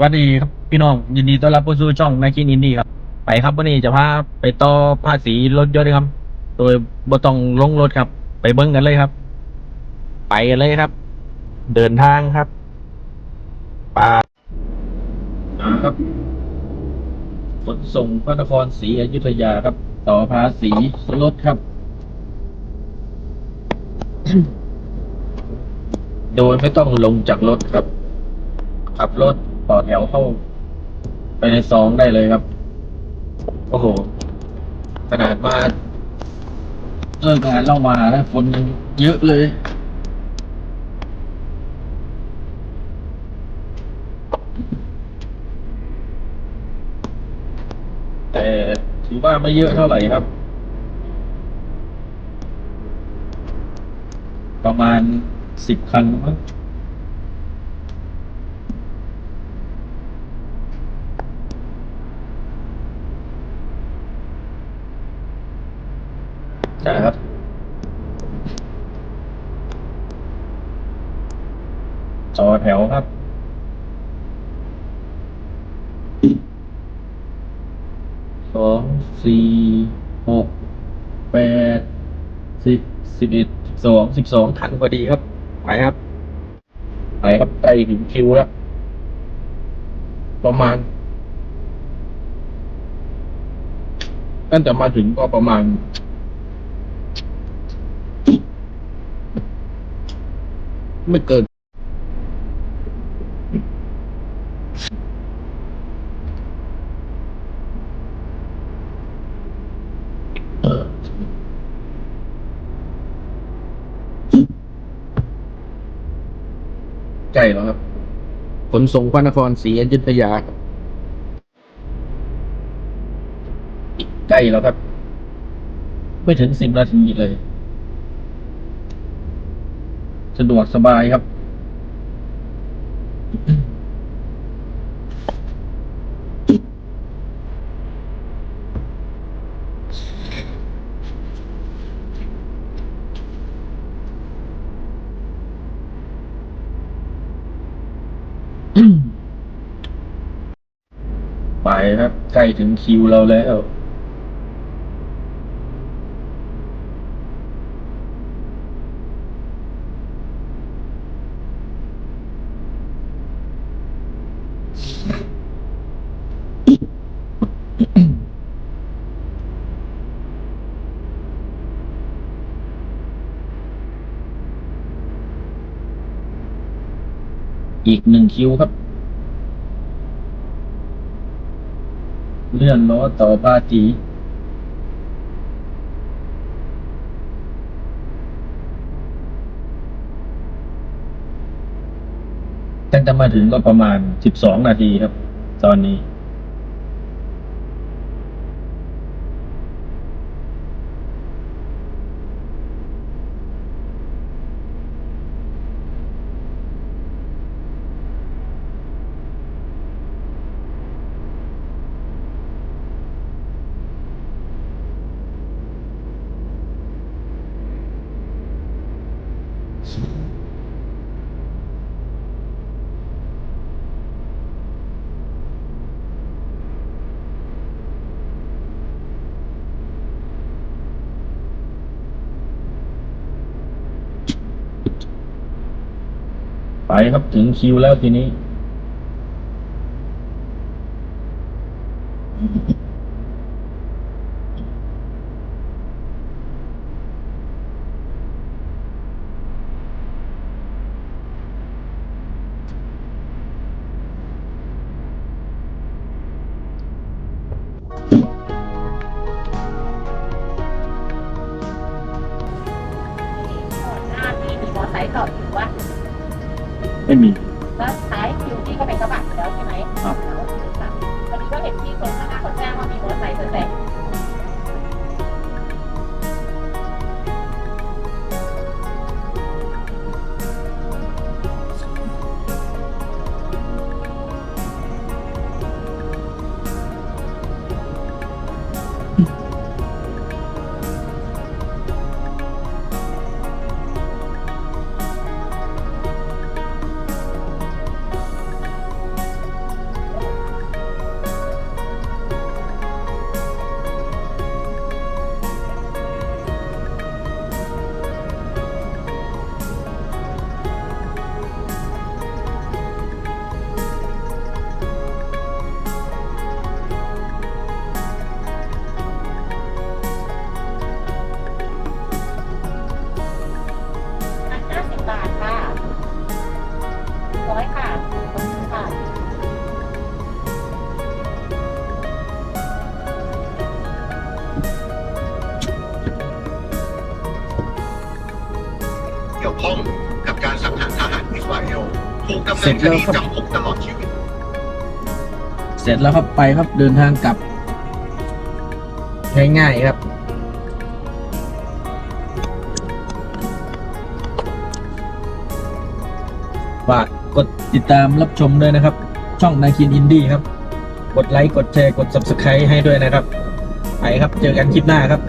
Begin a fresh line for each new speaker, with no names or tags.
วัสดีครับพี่น้องยินดีต้อนรับเข้สู่ช่องนาคินอินดี้ครับ ไปครับวันนี้จะพาไปต่อภาษีรถยนต์ครับ โดยบ่ต้องลงรถครับ ไปเบิ้งกันเลยครับ ไปกันเลยครับ เดินทางครับปาครับขนส่งพระนครศรีอยุธยาครับ ต่อภาษีรถครับ โดยไม่ต้องลงจากรถครับขับรถ ต่อแถวเข้า ไปในซองได้เลยครับ โอ้โห ขนาดมาเลิกงานเล่ามาแล้วคนเยอะเลย แต่ถือว่าไม่เยอะเท่าไหร่ครับ ประมาณสิบคันมั้ง ใช่ครับ จอแถวครับ สองสี่หกแปดสิบสิบเอ็ดสิบสองสิบสองทันพอดีครับ ไปครับ ไปครับใกล้ถึงคิวแล้ว ประมาณตั้งแต่มาถึงก็ประมาณไม่เกิน ใกล้แล้วครับ ขนส่งพระนครศรีอยุธยาครับใกล้แล้วครับ ไม่ถึงสิบนาทีเลย สะดวกสบายครับ ไปครับ ใกล้ถึงคิวเราแล้ว อีกหนึ่งคิวครับ เลื่อนล้อต่อบาจีตั้งแต่มาถึงก็ประมาณสิบสองนาทีครับ ตอนนี้ ไปครับถึงคิวแล้วทีนี้
ก่อนหน้าที่มีมอไซค์จอดอยู่ว่า
ไม่มี
แล้วท้ายคิวที่ก็เป็นกระบะอยู่แล้วใช่ไหม
ครับ
แล้ ร็จแล้
วครับ
จำคุกตลอดชีวิต
เสร็จแล้วครับไปครับเดินทางกลับ ง่ายๆครับ ฝากกดติดตามรับชมด้วยนะครับ ช่องนาคินอินดี้ครับ กดไลค์ กดแชร์ กด subscribe ให้ด้วยนะครับ ไปครับ เจอกันคลิปหน้าครับ